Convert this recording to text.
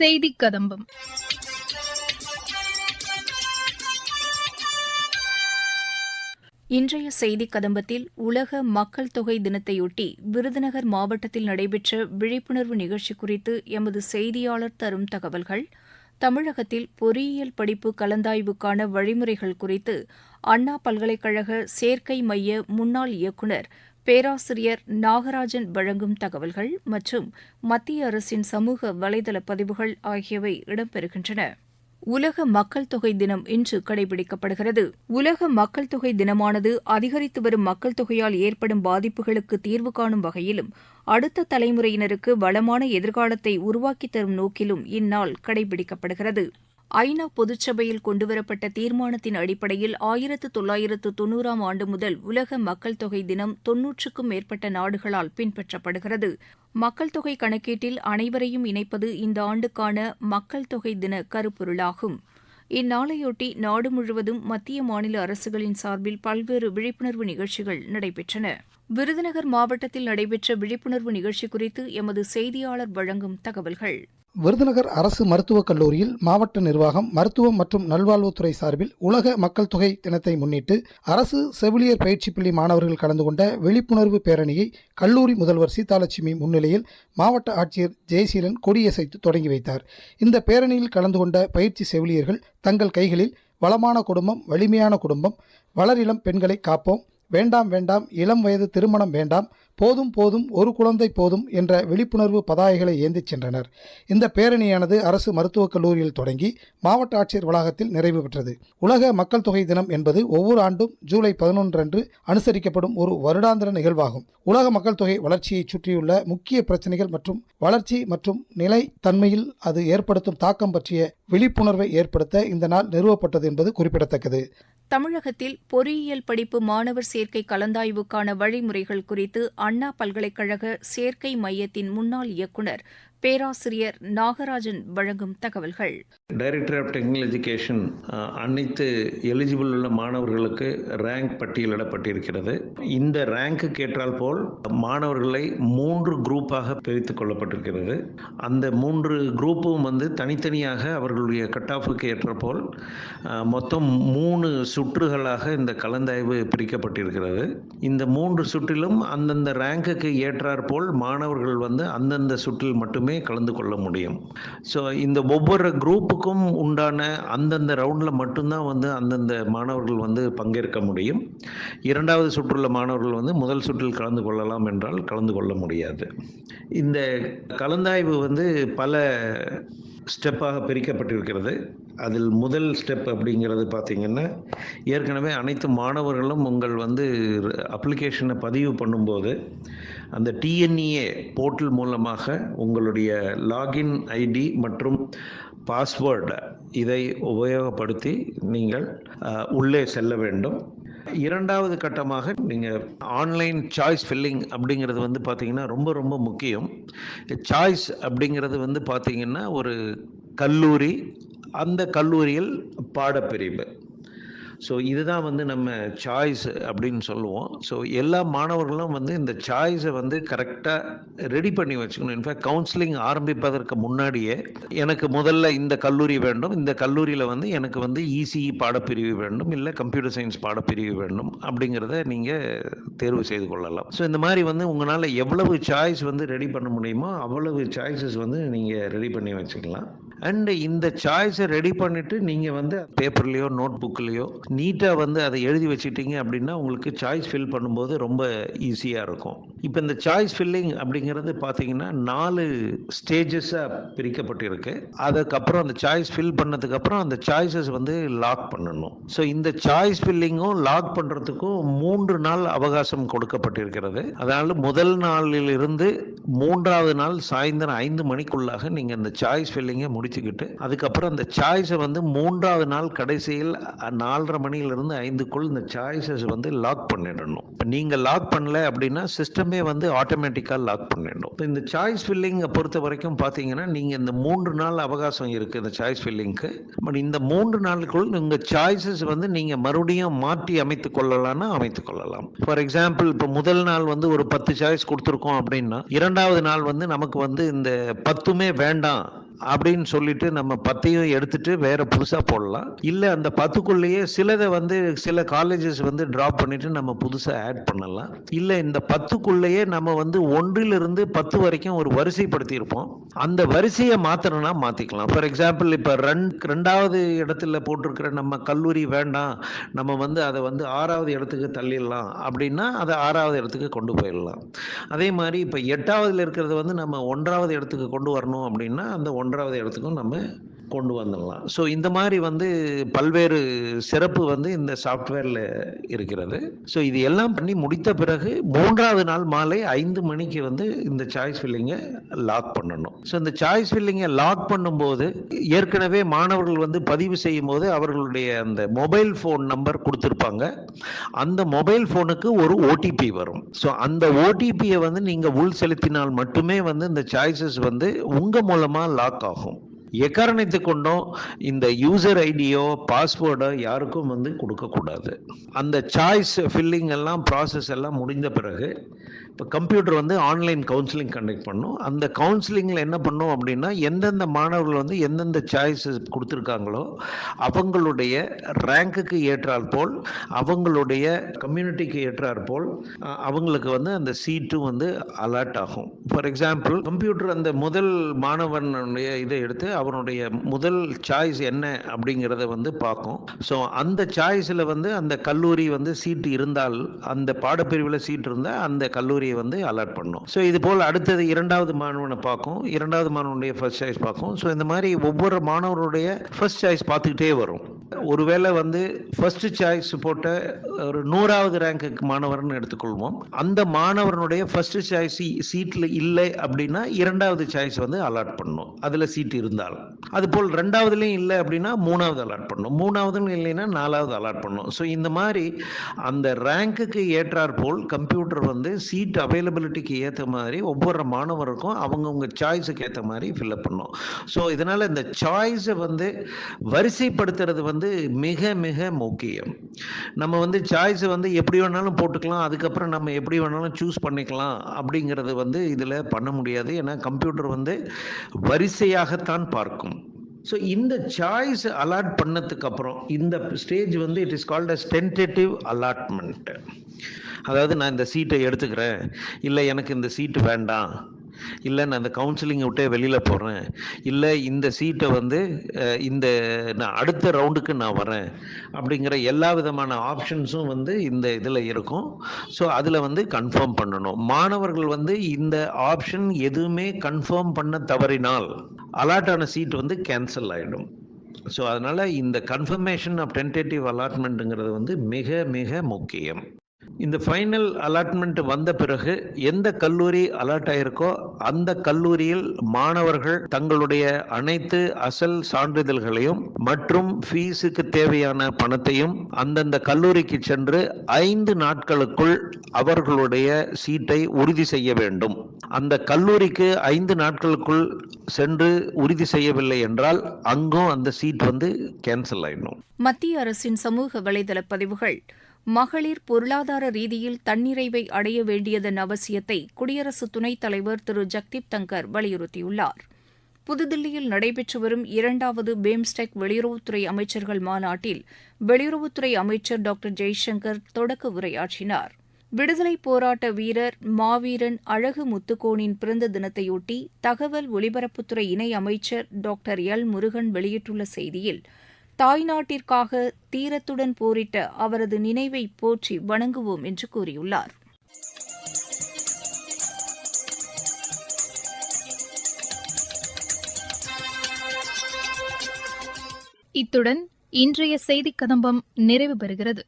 செய்தி கதம்பம் இன்றைய செய்தி கதம்பத்தில் உலக மக்கள் தொகை தினத்தையொட்டி விருதுநகர் மாவட்டத்தில் நடைபெற்ற விழிப்புணர்வு நிகழ்ச்சி குறித்து எமது செய்தியாளர் தரும் தகவல்கள். தமிழகத்தில் பொறியியல் படிப்பு கலந்தாய்வுக்கான வழிமுறைகள் குறித்து அண்ணா பல்கலைக்கழக சேர்க்கை மைய முன்னாள் இயக்குநர் பேராசிரியர் நாகராஜன் வழங்கும் தகவல்கள் மற்றும் மத்திய அரசின் சமூக வலைதள பதிவுகள் ஆகியவை இடம்பெறுகின்றன. உலக மக்கள் தொகை தினம் இன்று கடைபிடிக்கப்படுகிறது. உலக மக்கள் தொகை தினமானது அதிகரித்து வரும் மக்கள் தொகையால் ஏற்படும் பாதிப்புகளுக்கு தீர்வு காணும் வகையிலும் அடுத்த தலைமுறையினருக்கு வளமான எதிர்காலத்தை உருவாக்கித் தரும் நோக்கிலும் இந்நாள் கடைபிடிக்கப்படுகிறது. ஐநா பொதுச்சபையில் கொண்டுவரப்பட்ட தீர்மானத்தின் அடிப்படையில் ஆயிரத்து தொள்ளாயிரத்து தொன்னூறாம் ஆண்டு முதல் உலக மக்கள் தொகை தினம் தொன்னூற்றுக்கும் மேற்பட்ட நாடுகளால் பின்பற்றப்படுகிறது. மக்கள் தொகை கணக்கீட்டில் அனைவரையும் இணைப்பது இந்த ஆண்டுக்கான மக்கள் தொகை தின கருப்பொருளாகும். இந்நாளையொட்டி நாடு முழுவதும் மத்திய மாநில அரசுகளின் சார்பில் பல்வேறு விழிப்புணர்வு நிகழ்ச்சிகள் நடைபெற்றன. விருதுநகர் மாவட்டத்தில் நடைபெற்ற விழிப்புணர்வு நிகழ்ச்சி குறித்து எமது செய்தியாளர் வழங்கும் தகவல்கள். விருதுநகர் அரசு மருத்துவக் கல்லூரியில் மாவட்ட நிர்வாகம் மருத்துவம் மற்றும் நல்வாழ்வுத்துறை சார்பில் உலக மக்கள் தொகை தினத்தை முன்னிட்டு அரசு செவிலியர் பயிற்சி பள்ளி மாணவர்கள் கலந்து கொண்ட விழிப்புணர்வு பேரணியை கல்லூரி முதல்வர் சீதாலட்சுமி முன்னிலையில் மாவட்ட ஆட்சியர் ஜெயசீலன் கொடியசைத்து தொடங்கி வைத்தார். இந்த பேரணியில் கலந்து கொண்ட பயிற்சி செவிலியர்கள் தங்கள் கைகளில் வளமான குடும்பம் வலிமையான குடும்பம் வளரிளம் பெண்களை காப்போம் வேண்டாம் வேண்டாம் இளம் வயது திருமணம் வேண்டாம் போதும் போதும் ஒரு குழந்தை போதும் என்ற விழிப்புணர்வு பதாகைகளை ஏந்திச் சென்றனர். இந்த பேரணியானது அரசு மருத்துவக் கல்லூரியில் தொடங்கி மாவட்ட ஆட்சியர் வளாகத்தில் நிறைவு பெற்றது. உலக மக்கள் தொகை தினம் என்பது ஒவ்வொரு ஆண்டும் ஜூலை பதினொன்று அன்று அனுசரிக்கப்படும் ஒரு வருடாந்திர நிகழ்வாகும். உலக மக்கள் தொகை வளர்ச்சியை சுற்றியுள்ள முக்கிய பிரச்சனைகள் மற்றும் வளர்ச்சி மற்றும் நிலை தன்மையில் அது ஏற்படுத்தும் தாக்கம் பற்றிய விழிப்புணர்வை ஏற்படுத்த இந்த நாள் நிறுவப்பட்டது என்பது குறிப்பிடத்தக்கது. தமிழகத்தில் பொறியியல் படிப்பு மாணவர் சேர்க்கை கலந்தாய்வுக்கான வழிமுறைகள் குறித்து அண்ணா பல்கலைக்கழக சேர்க்கை மையத்தின் முன்னாள் இயக்குநர் பேராசிரியர் நாகராஜன் வழங்கும் தகவல்கள். டைரக்டர் ஆஃப் டெக்னிக்கல் எஜுகேஷன் அனைத்து எலிஜிபிள் உள்ள மாணவர்களுக்கு ரேங்க் பட்டியலிடப்பட்டிருக்கிறது. இந்த ரேங்க்கு கேட்டால் போல் மாணவர்களை மூன்று குரூப்பாக பிரித்து கொள்ளப்பட்டிருக்கிறது. அந்த மூன்று குரூப்பும் வந்து தனித்தனியாக அவர்களுடைய கட் ஆஃபுக்கு ஏற்றபோல் மொத்தம் மூணு சுற்றுகளாக இந்த கலந்தாய்வு பிரிக்கப்பட்டிருக்கிறது. இந்த மூன்று சுற்றிலும் அந்தந்த ரேங்குக்கு ஏற்றாற்போல் மாணவர்கள் வந்து அந்தந்த சுற்றில் மட்டுமே கலந்து கொள்ள முடியும். ஸோ இந்த ஒவ்வொரு குரூப்புக்கும் உண்டான அந்தந்த ரவுண்டில் மட்டும்தான் வந்து அந்தந்த மாணவர்கள் வந்து பங்கேற்க முடியும். இரண்டாவது சுற்றுள்ள மாணவர்கள் வந்து முதல் சுற்றில் கலந்து கொள்ளலாம் என்றால் கலந்து கொள்ள முடியாது. இந்த கலந்தாய்வு வந்து பல ஸ்டெப்பாக பிரிக்கப்பட்டிருக்கிறது. அதில் முதல் ஸ்டெப் அப்படிங்கிறது பார்த்தீங்கன்னா ஏற்கனவே அனைத்து மாணவர்களும் உங்கள் வந்து அப்ளிகேஷனை பதிவு பண்ணும்போது அந்த டிஎன்இஏ போர்ட்டல் மூலமாக உங்களுடைய லாகின் ஐடி மற்றும் பாஸ்வேர்டு இதை உபயோகப்படுத்தி நீங்கள் உள்ளே செல்ல வேண்டும். இரண்டாவது கட்டமாக நீங்கள் ஆன்லைன் சாய்ஸ் ஃபில்லிங் அப்படிங்கிறது வந்து பார்த்தீங்கன்னா ரொம்ப ரொம்ப முக்கியம். சாய்ஸ் அப்படிங்கிறது வந்து பார்த்தீங்கன்னா ஒரு கல்லூரி அந்த கல்லூரியில் பாடப்பிரிவு. ஸோ இதுதான் வந்து நம்ம சாய்ஸ் அப்படின்னு சொல்லுவோம். ஸோ எல்லா மாணவர்களும் வந்து இந்த சாய்ஸை வந்து கரெக்டாக ரெடி பண்ணி வச்சுக்கணும். இன்ஃபேக்ட் கவுன்சிலிங் ஆரம்பிப்பதற்கு முன்னாடியே எனக்கு முதல்ல இந்த கல்லூரி வேண்டும். இந்த கல்லூரியில் வந்து எனக்கு வந்து இசிஇ பாடப்பிரிவு வேண்டும். இல்லை கம்ப்யூட்டர் சயின்ஸ் பாடப்பிரிவு வேண்டும் அப்படிங்கிறத நீங்கள் தேர்வு செய்து கொள்ளலாம். ஸோ இந்த மாதிரி வந்து உங்களால் எவ்வளவு சாய்ஸ் வந்து ரெடி பண்ண முடியுமோ அவ்வளவு சாய்ஸஸ் வந்து நீங்கள் ரெடி பண்ணி வச்சுக்கலாம். அண்டு இந்த சாய்ஸை ரெடி பண்ணிவிட்டு நீங்கள் வந்து பேப்பர்லேயோ நோட் புக்லேயோ நீட்டாக வந்து அதை எழுதி வச்சுட்டீங்க அப்படின்னா உங்களுக்கு சாய்ஸ் ஃபில் பண்ணும்போது ரொம்ப ஈஸியாக இருக்கும். இப்போ இந்த சாய்ஸ் ஃபில்லிங் அப்படிங்கிறது பார்த்தீங்கன்னா நாலு ஸ்டேஜஸாக பிரிக்கப்பட்டிருக்கு. அதுக்கப்புறம் அந்த சாய்ஸ் ஃபில் பண்ணதுக்கப்புறம் அந்த சாய்ஸஸ் வந்து லாக் பண்ணணும். ஸோ இந்த சாய்ஸ் ஃபில்லிங்கும் லாக் பண்ணுறதுக்கும் மூன்று நாள் அவகாசம் கொடுக்கப்பட்டிருக்கிறது. அதனால் முதல் நாளில் இருந்து மூன்றாவது நாள் சாயந்தரம் ஐந்து மணிக்குள்ளாக நீங்கள் இந்த சாய்ஸ் ஃபில்லிங்கை முடிச்சுக்கிட்டு அதுக்கப்புறம் அந்த சாய்ஸை வந்து மூன்றாவது நாள் கடைசியில் நாலரை மணியிலிருந்து ஐந்துக்குள் இந்த சாய்ஸஸ் வந்து லாக் பண்ணிடணும். இப்போ நீங்கள் லாக் பண்ணல அப்படின்னா சிஸ்டம் வந்து ஆட்டோமேட்டிக்காக லாக் பண்ணிடும் இப்போ இந்த சாய்ஸ் ஃபில்லிங்கை பொறுத்த வரைக்கும் பார்த்தீங்கன்னா நீங்கள் இந்த மூன்று நாள் அவகாசம் இருக்குது இந்த சாய்ஸ் ஃபில்லிங்க்கு பட் இந்த மூன்று நாளுக்குள் உங்கள் சாய்ஸஸ் வந்து நீங்கள் மறுபடியும் மாற்றி அமைத்து கொள்ளலாம்னா அமைத்து கொள்ளலாம். ஃபார் எக்ஸாம்பிள் இப்போ முதல் நாள் வந்து ஒரு பத்து சாய்ஸ் கொடுத்துருக்கோம் அப்படின்னா இரண்டாவது நாள் வந்து நமக்கு வந்து இந்த பத்துமே வேண்டாம். அப்படின்னு சொல்லிட்டு நம்ம பத்தையும் எடுத்துட்டு வேற புதுசாக போடலாம். இல்லை அந்த பத்துக்குள்ளேயே சிலதை வந்து சில காலேஜஸ் வந்து ட்ராப் பண்ணிட்டு நம்ம புதுசாக ஆட் பண்ணலாம். இல்லை இந்த பத்துக்குள்ளேயே நம்ம வந்து ஒன்றிலிருந்து பத்து வரைக்கும் ஒரு வரிசைப்படுத்தி இருப்போம் அந்த வரிசையை மாற்றணும்னா மாற்றிக்கலாம் ஃபார் எக்ஸாம்பிள் இப்போ ரெண்டு ரெண்டாவது இடத்துல போட்டிருக்கிற நம்ம கல்லூரி வேண்டாம். நம்ம வந்து அதை வந்து ஆறாவது இடத்துக்கு தள்ளிடலாம். அப்படின்னா அதை ஆறாவது இடத்துக்கு கொண்டு போயிடலாம். அதே மாதிரி இப்போ எட்டாவதுல இருக்கிறது வந்து நம்ம ஒன்றாவது இடத்துக்கு கொண்டு வரணும் அப்படின்னா அந்த ஒன் ஒன்றாவது இடத்துக்கும் நம்ம கொண்டு வந்துடலாம். ஸோ இந்த மாதிரி வந்து பல்வேறு சிறப்பு வந்து இந்த சாஃப்ட்வேரில் இருக்கிறது. ஸோ இது எல்லாம் பண்ணி முடித்த பிறகு மூன்றாவது நாள் மாலை ஐந்து மணிக்கு வந்து இந்த சாய்ஸ் ஃபில்லிங்கை லாக் பண்ணணும். ஸோ இந்த சாய்ஸ் ஃபில்லிங்கை லாக் பண்ணும்போது ஏற்கனவே மாணவர்கள் வந்து பதிவு செய்யும் போது அவர்களுடைய அந்த மொபைல் ஃபோன் நம்பர் கொடுத்துருப்பாங்க. அந்த மொபைல் ஃபோனுக்கு ஒரு ஓடிபி வரும். ஸோ அந்த ஓடிபியை வந்து நீங்கள் உள் செலுத்தினால் மட்டுமே வந்து இந்த சாய்ஸஸ் வந்து உங்கள் மூலமாக லாக் ஆகும். எக்காரணத்தை கொண்டும். இந்த யூசர் ஐடியோ பாஸ்வேர்டோ யாருக்கும் வந்து கொடுக்கக்கூடாது. அந்த சாய்ஸ் ஃபில்லிங் எல்லாம் ப்ராசஸ் எல்லாம் முடிந்த பிறகு இப்போ கம்ப்யூட்டர் வந்து ஆன்லைன் கவுன்சிலிங் கண்டக்ட் பண்ணும். அந்த கவுன்சிலிங்கில் என்ன பண்ணும் அப்படின்னா எந்தெந்த மாணவர்கள் வந்து எந்தெந்த சாய்ஸஸ் கொடுத்துருக்காங்களோ அவங்களுடைய ரேங்க்குக்கு ஏற்றால் போல் அவங்களுடைய கம்யூனிட்டிக்கு ஏற்றாற் போல் அவங்களுக்கு வந்து அந்த சீட்டும் வந்து அலர்ட் ஆகும். ஃபார் எக்ஸாம்பிள் கம்ப்யூட்டர் அந்த முதல் மாணவனுடைய இதை எடுத்து அவனுடைய முதல் சாய்ஸ் என்ன அப்படிங்கிறத வந்து பார்க்கும். ஸோ அந்த சாய்ஸில் வந்து அந்த கல்லூரி வந்து சீட்டு இருந்தால் அந்த பாடப்பிரிவில் சீட் இருந்தால் அந்த கல்லூரியை வந்து அலர்ட் பண்ணும். ஸோ இது போல் அடுத்தது இரண்டாவது மாணவனை பார்க்கும். இரண்டாவது மாணவனுடைய ஃபர்ஸ்ட் சாய்ஸ் பார்க்கும். ஸோ இந்த மாதிரி ஒவ்வொரு மாணவருடைய ஃபர்ஸ்ட் சாய்ஸ் பார்த்துக்கிட்டே வரும். ஒருவேளை வந்து ஃபர்ஸ்ட் சாய்ஸ் போட்ட ஒரு நூறாவது ரேங்க்கு மாணவர்னு எடுத்துக்கொள்வோம். அந்த மாணவனுடைய ஃபர்ஸ்ட் சாய்ஸ் சீட்டில் இல்லை அப்படின்னா இரண்டாவது சாய்ஸ் வந்து அலாட் பண்ணும். அதில் சீட் இருந்தால். அது போல் ரெண்டாவதுலேயும் இல்லை அப்படின்னா மூணாவது அலாட் பண்ணணும். மூணாவதுன்னு இல்லைன்னா நாலாவது அலாட் பண்ணணும். ஸோ இந்த மாதிரி அந்த ரேங்க்குக்கு ஏற்றாற் போல் கம்ப்யூட்டர் வந்து சீட் அவைலபிலிட்டிக்கு ஏற்ற மாதிரி ஒவ்வொரு மாணவருக்கும் அவங்கவுங்க சாய்ஸுக்கு ஏற்ற மாதிரி ஃபில்அப் பண்ணும் ஸோ இதனால் இந்த சாய்ஸை வந்து வரிசைப்படுத்துறது வந்து மிக மிக முக்கியம். நம்ம வந்து சாய்ஸை வந்து எப்படி வேணாலும் போட்டுக்கலாம். அதுக்கப்புறம் நம்ம எப்படி வேணாலும் சூஸ் பண்ணிக்கலாம். அப்படிங்கிறது வந்து இதில் பண்ண முடியாது. ஏன்னா கம்ப்யூட்டர் வந்து வரிசையாகத்தான் பார்க்கும் ஸோ இந்த சாய்ஸ் அலாட் பண்ணதுக்கு அப்புறம் இந்த ஸ்டேஜ் வந்து it is called as tentative allotment அதாவது நான் இந்த சீட்டை எடுத்துக்கிறேன். இல்லை எனக்கு இந்த சீட்டு வேண்டாம். இல்லை நான் அந்த கவுன்சிலிங் விட்டே வெளியில் போகிறேன் இல்லை இந்த சீட்டை வந்து இந்த நான் அடுத்த ரவுண்டுக்கு நான் வரேன். அப்படிங்கிற எல்லா விதமான ஆப்ஷன்ஸும் வந்து இந்த இதில் இருக்கும். ஸோ அதில் வந்து கன்ஃபார்ம் பண்ணணும். மாணவர்கள் வந்து இந்த ஆப்ஷன் எதுவுமே கன்ஃபார்ம் பண்ண தவறினால் அலாட்டான சீட் வந்து கேன்சல் ஆகிடும் ஸோ அதனால் இந்த கன்ஃபர்மேஷன் ஆஃப் டென்டேட்டிவ் அலாட்மெண்ட்டுங்கிறது வந்து மிக மிக முக்கியம். இந்த ஃபைனல் அலாட்மெண்ட் வந்த பிறகு எந்த கல்லூரி அலாட் ஆயிருக்கோ அந்த கல்லூரியில் மாணவர்கள் தங்களுடைய அனைத்து அசல் சான்றிதழ்களையும் மற்றும் ஃபீஸுக்கு தேவையான பணத்தையும் அந்தந்த கல்லூரிக்கு சென்று ஐந்து நாட்களுக்குள் அவர்களுடைய சீட்டை உறுதி செய்ய வேண்டும். அந்த கல்லூரிக்கு ஐந்து நாட்களுக்குள் சென்று உறுதி செய்யவில்லை என்றால் அங்கும் அந்த சீட் வந்து கேன்சல் ஆயிடும். மத்திய அரசின் சமூக வலைதள பதிவுகள் மகளிர் பொருளாதார ரீதியில் தன்னிறைவை அடைய வேண்டியதன் அவசியத்தை குடியரசு துணைத் தலைவர் திரு. ஜக்தீப் தங்கர் வலியுறுத்தியுள்ளார். புதுதில்லியில் நடைபெற்று வரும் இரண்டாவது பிம்ஸ்டெக் வெளியுறவுத்துறை அமைச்சர்கள் மாநாட்டில் வெளியுறவுத்துறை அமைச்சர் டாக்டர் ஜெய்சங்கர் தொடக்க உரையாற்றினார். விடுதலைப் போராட்ட வீரர் மாவீரன் அழகு முத்துக்கோனின் பிறந்த தினத்தையொட்டி தகவல் ஒலிபரப்புத்துறை இணை அமைச்சர் டாக்டர் எல். முருகன் வெளியிட்டுள்ள செய்தியில் தாய்நாட்டிற்காக தீரத்துடன் போரிட்ட அவரது நினைவை போற்றி வணங்குவோம் என்று கூறியுள்ளார். இத்துடன் இன்றைய செய்திக் கதம்பம் நிறைவு பெறுகிறது.